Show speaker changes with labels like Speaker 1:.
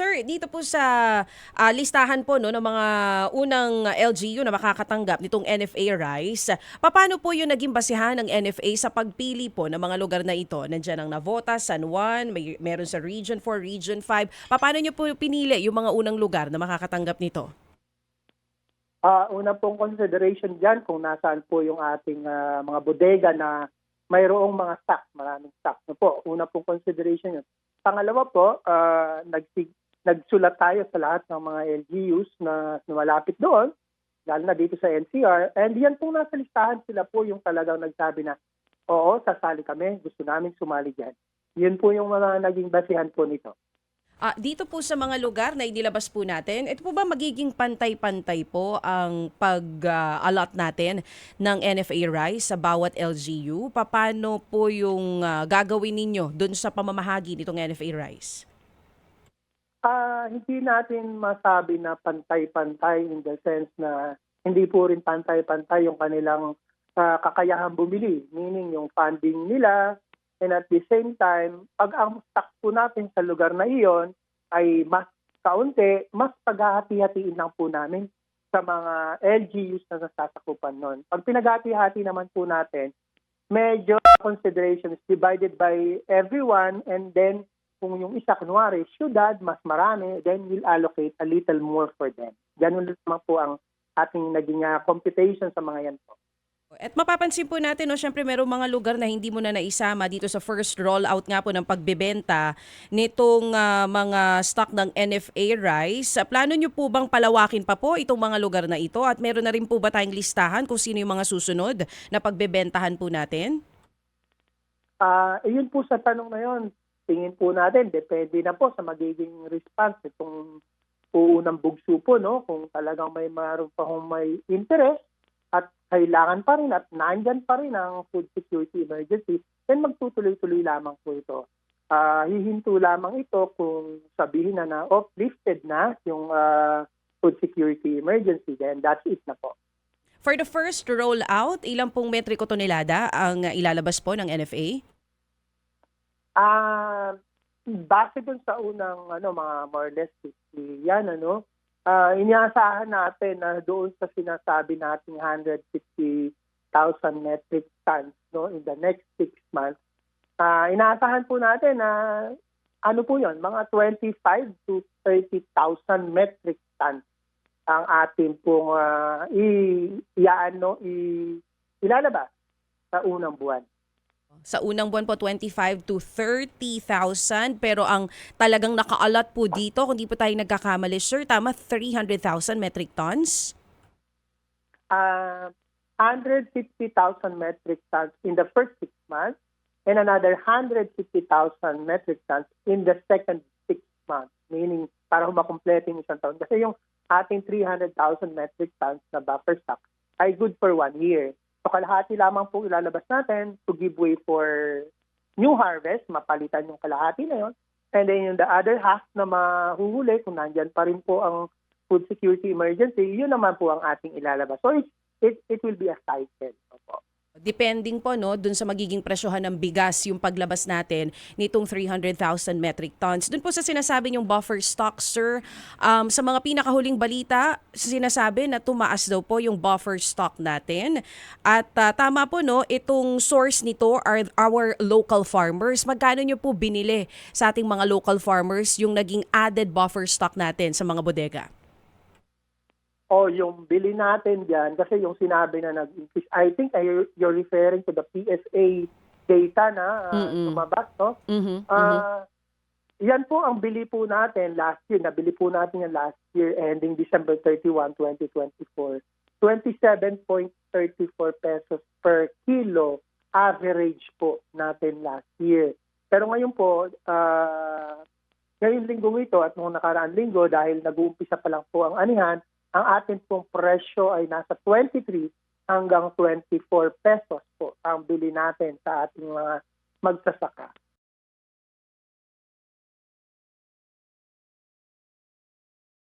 Speaker 1: sir, dito po sa ah, listahan po no ng mga unang LGU na makakatanggap nitong NFA rice, paano po yung naging basihan ng NFA sa pagpili po ng mga lugar na ito? Nandiyan ang Navota, San Juan, may meron sa Region 4, Region 5. Paano niyo po pinili yung mga unang lugar na makakatanggap nito?
Speaker 2: Ah, una pong consideration diyan kung nasaan po yung ating ah, mga bodega na mayroong mga stock, maraming stock. No po, una pong consideration yun. Pangalawa po, ah, nagsig- nagsulat tayo sa lahat ng mga LGUs na, malapit doon, lalo na dito sa NCR. And yan pong nasa listahan sila po yung talagang nagsabi na, oo, sasali kami, gusto namin sumali dyan. Yun po yung mga naging basihan po nito.
Speaker 1: Ah, dito po sa mga lugar na inilabas po natin, ito po ba magiging pantay-pantay po ang pag-allot natin ng NFA rice sa bawat LGU? Paano po yung ah, gagawin ninyo dun sa pamamahagi nitong NFA rice?
Speaker 2: Ah, hindi natin masabi na pantay-pantay in the sense na hindi po rin pantay-pantay yung kanilang ah, kakayahan bumili. Meaning yung funding nila and at the same time, pag ang stock po natin sa lugar na iyon ay mas kaunti, mas paghahati-hatiin lang po namin sa mga LGUs na nasasakupan nun. Pag pinaghati-hati naman po natin, medyo consideration is divided by everyone and then kung yung isa kunwari, syudad, mas marami, then we'll allocate a little more for them. Ganun naman po ang ating naging ah, computation sa mga yan po.
Speaker 1: At mapapansin po natin, no, syempre merong mga lugar na hindi mo na naisama dito sa first rollout nga po ng pagbebenta nitong ah, mga stock ng NFA rice. Plano nyo po bang palawakin pa po itong mga lugar na ito? At meron na rin po ba tayong listahan kung sino yung mga susunod na pagbebentahan po natin?
Speaker 2: Ah, yun po sa tanong na yon, tingin po natin, depende na po sa magiging response itong uunang bugso po, no? Kung talagang may maroon pa kung may interest at kailangan pa rin at nandyan pa rin ang food security emergency, then magtutuloy-tuloy lamang po ito. Ah, hihinto lamang ito kung sabihin na na uplifted na yung ah, food security emergency, then that's it na po.
Speaker 1: For the first rollout, ilang pong metriko tonelada ang ilalabas po ng NFA?
Speaker 2: Ah, base dun sa unang ano mga more or less 50 yan ano, ah inaasahan natin na doon sa sinasabi nating 150,000 metric tons no in the next six months. Ah inaasahan po natin na ano po 'yon, mga 25 to 30,000 metric tons ang ating pong ah, i, iyaano i ilalabas sa unang buwan.
Speaker 1: Sa unang buwan po, 25 to 30,000. Pero ang talagang nakaalat po dito, kung di po tayo nagkakamali, sir, tama, 300,000 metric tons?
Speaker 2: uh, 150,000 metric tons in the first six months and another 150,000 metric tons in the second six months. Meaning, para humakomplete yung isang taon. Kasi yung ating 300,000 metric tons na buffer stock ay good for one year. So kalahati lamang po ilalabas natin to give way for new harvest, mapalitan yung kalahati na yon. And then yung the other half na mahuhuli, kung nandyan pa rin po ang food security emergency, yun naman po ang ating ilalabas. So it, it, it will be a cycle. Opo.
Speaker 1: Depending po no dun sa magiging presyohan ng bigas yung paglabas natin nitong 300,000 metric tons. Dun po sa sinasabi yung buffer stock sir, um, sa mga pinakahuling balita, sinasabi na tumaas daw po yung buffer stock natin. At ah, tama po no, itong source nito are our local farmers. Magkano nyo po binili sa ating mga local farmers yung naging added buffer stock natin sa mga bodega?
Speaker 2: O yung bili natin dyan, kasi yung sinabi na nag-increase, I think uh, you're, referring to the PSA data na uh,
Speaker 1: Mm-mm.
Speaker 2: lumabas, no?
Speaker 1: Mhm. mhm.
Speaker 2: Ah, yan po ang bili po natin last year. Nabili po natin yan last year ending December 31, 2024. 27.34 pesos per kilo average po natin last year. Pero ngayon po, ah ngayong linggo ito at noong nakaraan linggo dahil nag-uumpisa pa lang po ang anihan, ang ating pong presyo ay nasa 23 hanggang 24 pesos po ang bili natin sa ating mga magsasaka.